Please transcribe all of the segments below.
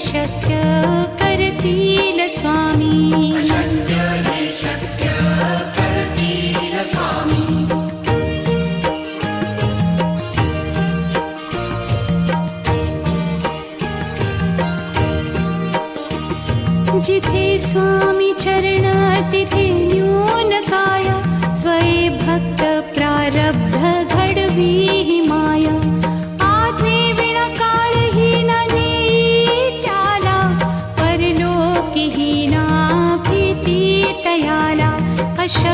शक्य स्वामी। जिथे स्वामी चरण तिथे न्यून काय स्वये भक्त प्रारब्ध घडवी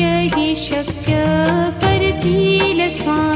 शक्य करतील स्वामी